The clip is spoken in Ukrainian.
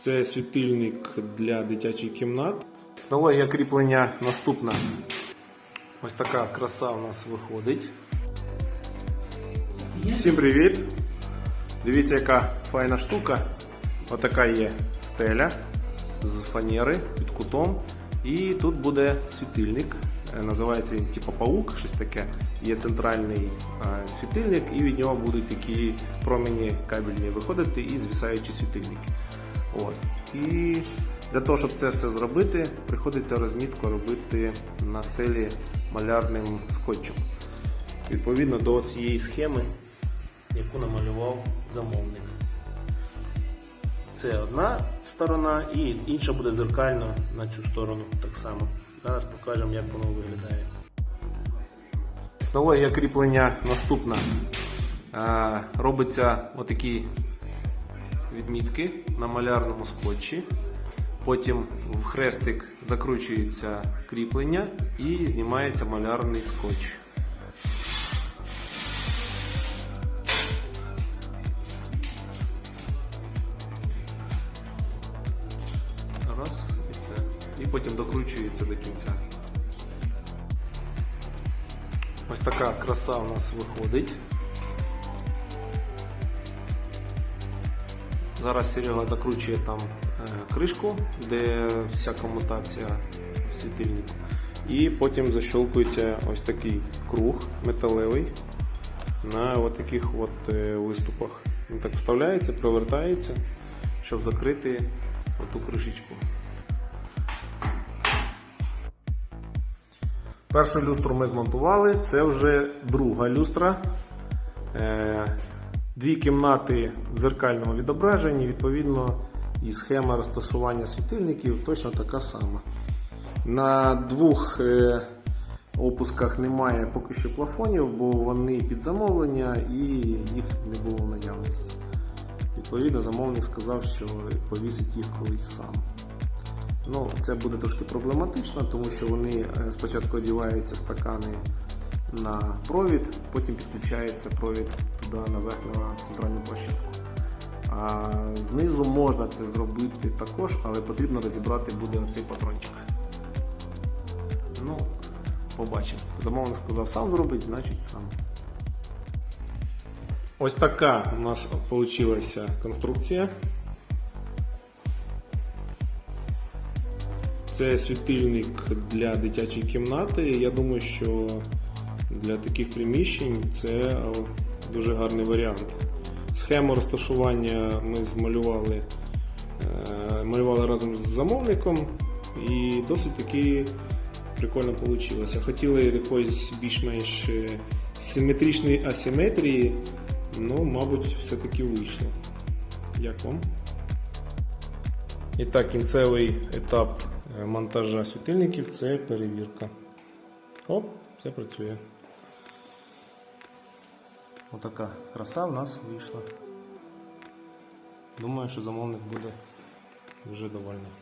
Це світильник для дитячих кімнат. Технологія кріплення наступна. Ось така краса у нас виходить. Всім привіт! Дивіться, яка файна штука. Отака є стеля з фанери під кутом. І тут буде світильник. Е, Називається він типу паук, щось таке. Є центральний е, світильник, і від нього будуть такі промені кабельні виходити і звісаючі світильники. От. І для того, щоб це все зробити, приходиться розмітку робити на стелі малярним скотчем. Відповідно до цієї схеми, яку намалював замовник. Це одна сторона і інша буде зеркально на цю сторону так само. Зараз покажемо, як воно виглядає. Технологія кріплення наступна. Е, Робиться отакі відмітки на малярному скотчі. Потім в хрестик закручується кріплення і знімається малярний скотч. Раз і все. І потім докручується до кінця. Ось така краса у нас виходить. Зараз Серега закручує там е, кришку, де вся комутація в світильнику. І потім защелкується ось такий круг металевий на таких от е, виступах. Він так вставляється, провертається, щоб закрити оту кришечку. Першу люстру ми змонтували, це вже друга люстра. Дві кімнати в зеркальному відображенні, відповідно, і схема розташування світильників точно така сама. На двох е, опусках немає поки що плафонів, бо вони під замовлення і їх не було в наявності. Відповідно, замовник сказав, що повісить їх колись сам. Ну, це буде трошки проблематично, тому що вони е, спочатку одіваються стакани на провід, потім підключається провід туди наверх на центральну площадку. А знизу можна це зробити також, але потрібно розібрати буде оцей патрончик. Ну, побачимо. Замовник сказав сам зробить, значить сам. Ось така у нас вийшла конструкція. Це світильник для дитячої кімнати. Я думаю, що для таких приміщень це е, дуже гарний варіант. Схему розташування ми змалювали е, малювали разом з замовником і досить таки прикольно вийшло. Хотіли якоїсь більш-менш е, симетричної асиметрії, ну, мабуть, все-таки вийшло. Як вам? І так, кінцевий етап монтажа світильників це перевірка. Оп, все працює. Отака краса в нас вийшла. Думаю, що замовник буде дуже довольний.